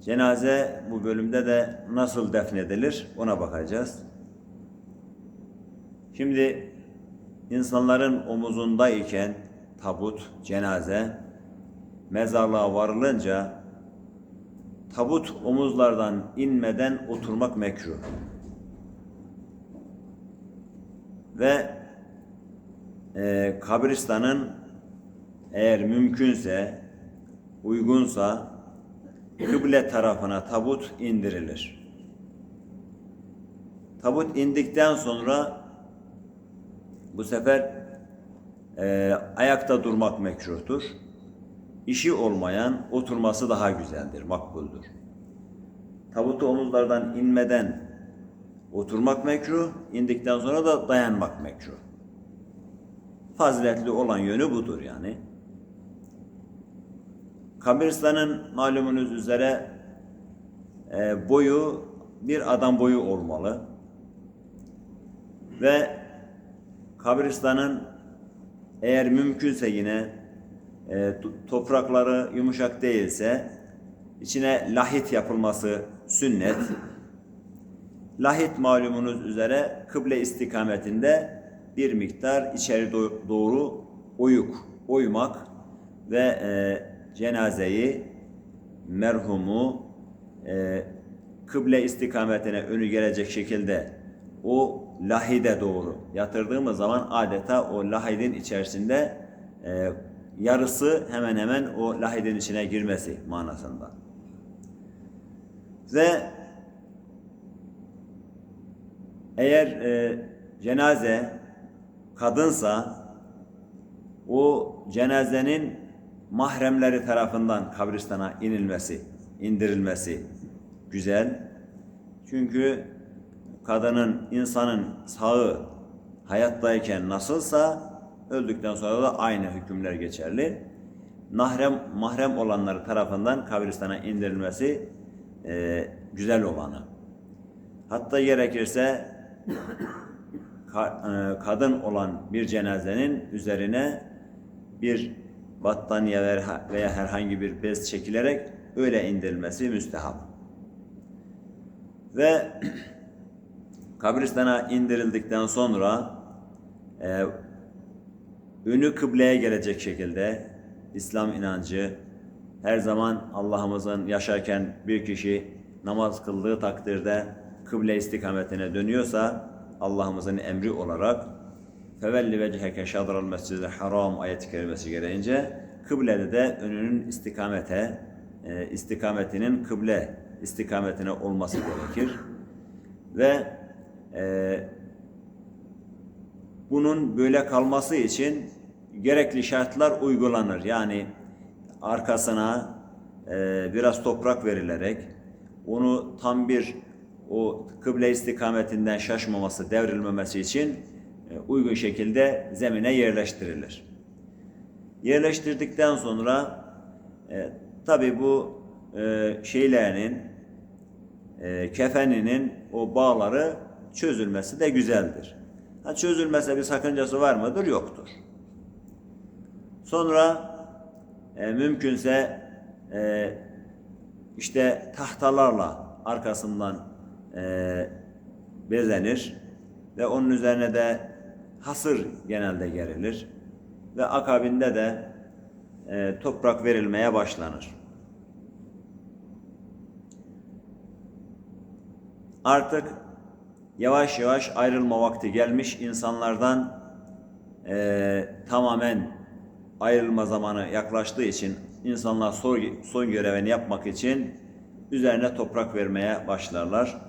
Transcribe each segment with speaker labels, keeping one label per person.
Speaker 1: Cenaze bu bölümde de nasıl defnedilir ona bakacağız. Şimdi insanların omuzundayken tabut, cenaze mezarlığa varılınca tabut omuzlardan inmeden oturmak mekruh. Ve e, kabristanın eğer mümkünse, uygunsa kıble tarafına tabut indirilir. Tabut indikten sonra bu sefer e, ayakta durmak mekruhtur. İşi olmayan oturması daha güzeldir, makbuldür. Tabutu omuzlardan inmeden oturmak mekruh, indikten sonra da dayanmak mekruh. Faziletli olan yönü budur yani. Kabristanın malumunuz üzere e, boyu bir adam boyu olmalı. Ve kabristanın eğer mümkünse yine e, to- toprakları yumuşak değilse içine lahit yapılması sünnet. Lahit malumunuz üzere kıble istikametinde bir miktar içeri do- doğru oyuk, oymak ve e, cenazeyi, merhumu e, kıble istikametine önü gelecek şekilde o lahide doğru yatırdığımız zaman adeta o lahidin içerisinde e, yarısı hemen hemen o lahidin içine girmesi manasında. Ve eğer e, cenaze kadınsa o cenazenin mahremleri tarafından kabristana inilmesi, indirilmesi güzel. Çünkü kadının, insanın sağı hayattayken nasılsa öldükten sonra da aynı hükümler geçerli. Mahrem, mahrem olanları tarafından kabristana indirilmesi e, güzel olanı. Hatta gerekirse ka- e, kadın olan bir cenazenin üzerine bir battaniye veya herhangi bir bez çekilerek öyle indirilmesi müstehap. Ve kabristana indirildikten sonra e, önü kıbleye gelecek şekilde İslam inancı her zaman Allah'ımızın yaşarken bir kişi namaz kıldığı takdirde kıble istikametine dönüyorsa Allah'ımızın emri olarak fevelli vecheke şadral mescidil haram ayet-i kerimesi gereğince kıblede de önünün istikamete e, istikametinin kıble istikametine olması gerekir. Ve e, bunun böyle kalması için gerekli şartlar uygulanır. Yani arkasına e, biraz toprak verilerek onu tam bir o kıble istikametinden şaşmaması, devrilmemesi için uygun şekilde zemine yerleştirilir. Yerleştirdikten sonra e, tabi bu e, şeylerinin e, kefeninin o bağları çözülmesi de güzeldir. Ha, çözülmese bir sakıncası var mıdır? Yoktur. Sonra e, mümkünse e, işte tahtalarla arkasından e, bezenir ve onun üzerine de hasır genelde gerilir ve akabinde de e, toprak verilmeye başlanır. Artık yavaş yavaş ayrılma vakti gelmiş insanlardan e, tamamen ayrılma zamanı yaklaştığı için insanlar son, son görevini yapmak için üzerine toprak vermeye başlarlar.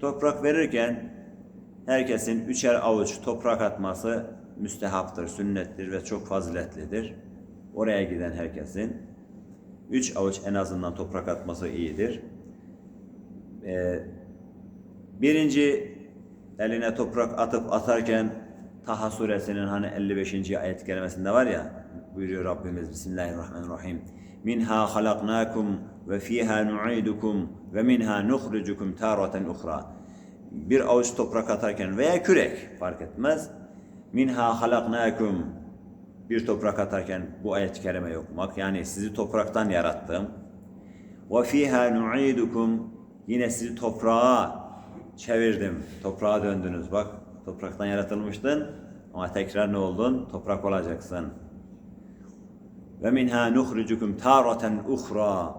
Speaker 1: Toprak verirken herkesin üçer avuç toprak atması müstehaptır, sünnettir ve çok faziletlidir. Oraya giden herkesin üç avuç en azından toprak atması iyidir. Ee, birinci eline toprak atıp atarken Taha suresinin hani 55. ayet kelimesinde var ya buyuruyor Rabbimiz Bismillahirrahmanirrahim. Minha halaknakum ve fiha nu'idukum ve minha nukhrijukum taratan ukhra. Bir avuç toprak atarken veya kürek fark etmez. Minha halaknakum bir toprak atarken bu ayet-i kerimeyi okumak yani sizi topraktan yarattım. Ve fiha nu'idukum yine sizi toprağa çevirdim. Toprağa döndünüz. Bak topraktan yaratılmıştın ama tekrar ne oldun? Toprak olacaksın. Ve minha nukhrijukum taratan ukhra.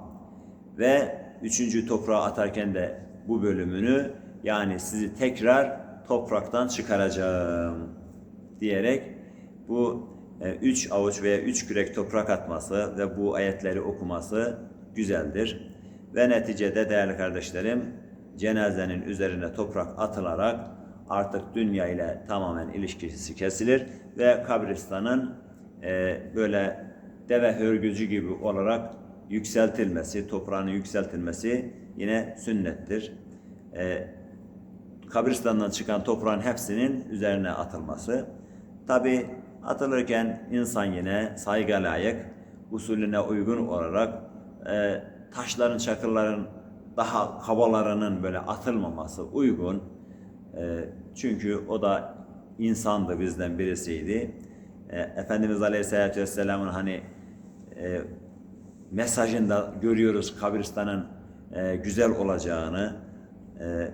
Speaker 1: Ve üçüncü toprağa atarken de bu bölümünü yani sizi tekrar topraktan çıkaracağım diyerek bu e, üç avuç veya üç kürek toprak atması ve bu ayetleri okuması güzeldir. Ve neticede değerli kardeşlerim cenazenin üzerine toprak atılarak artık dünya ile tamamen ilişkisi kesilir ve kabristanın e, böyle deve hörgücü gibi olarak yükseltilmesi, toprağının yükseltilmesi yine sünnettir. E, kabristandan çıkan toprağın hepsinin üzerine atılması. Tabi atılırken insan yine saygı layık, usulüne uygun olarak e, taşların, çakılların daha havalarının böyle atılmaması uygun. E, çünkü o da insandı bizden birisiydi. E, Efendimiz Aleyhisselatü Vesselam'ın hani e, mesajında görüyoruz kabristanın e, güzel olacağını. E,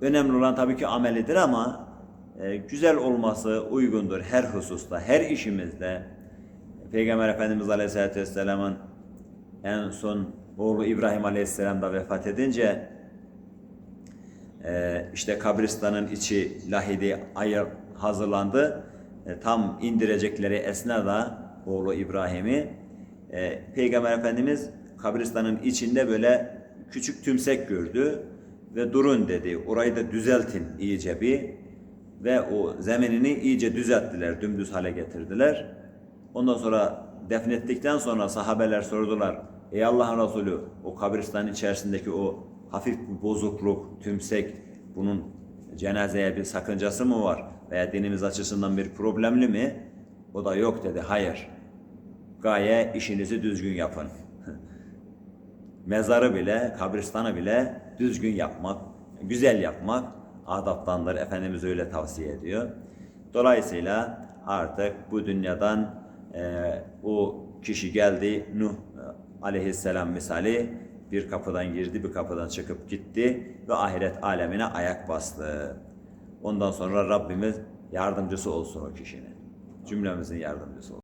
Speaker 1: önemli olan tabii ki amelidir ama e, güzel olması uygundur her hususta, her işimizde. Peygamber Efendimiz Aleyhisselatü Vesselam'ın en son oğlu İbrahim Aleyhisselam da vefat edince e, işte kabristanın içi lahidi ayır hazırlandı. E, tam indirecekleri esnada oğlu İbrahim'i e, Peygamber Efendimiz kabristanın içinde böyle küçük tümsek gördü ve durun dedi. Orayı da düzeltin iyice bir ve o zeminini iyice düzelttiler, dümdüz hale getirdiler. Ondan sonra defnettikten sonra sahabeler sordular. Ey Allah'ın Resulü o kabristanın içerisindeki o hafif bir bozukluk, tümsek bunun cenazeye bir sakıncası mı var? Veya dinimiz açısından bir problemli mi? O da yok dedi. Hayır. Gaye işinizi düzgün yapın. Mezarı bile, kabristanı bile düzgün yapmak, güzel yapmak adaptandır. Efendimiz öyle tavsiye ediyor. Dolayısıyla artık bu dünyadan e, o kişi geldi Nuh e, aleyhisselam misali bir kapıdan girdi bir kapıdan çıkıp gitti ve ahiret alemine ayak bastı. Ondan sonra Rabbimiz yardımcısı olsun o kişinin. Cümlemizin yardımcısı olsun.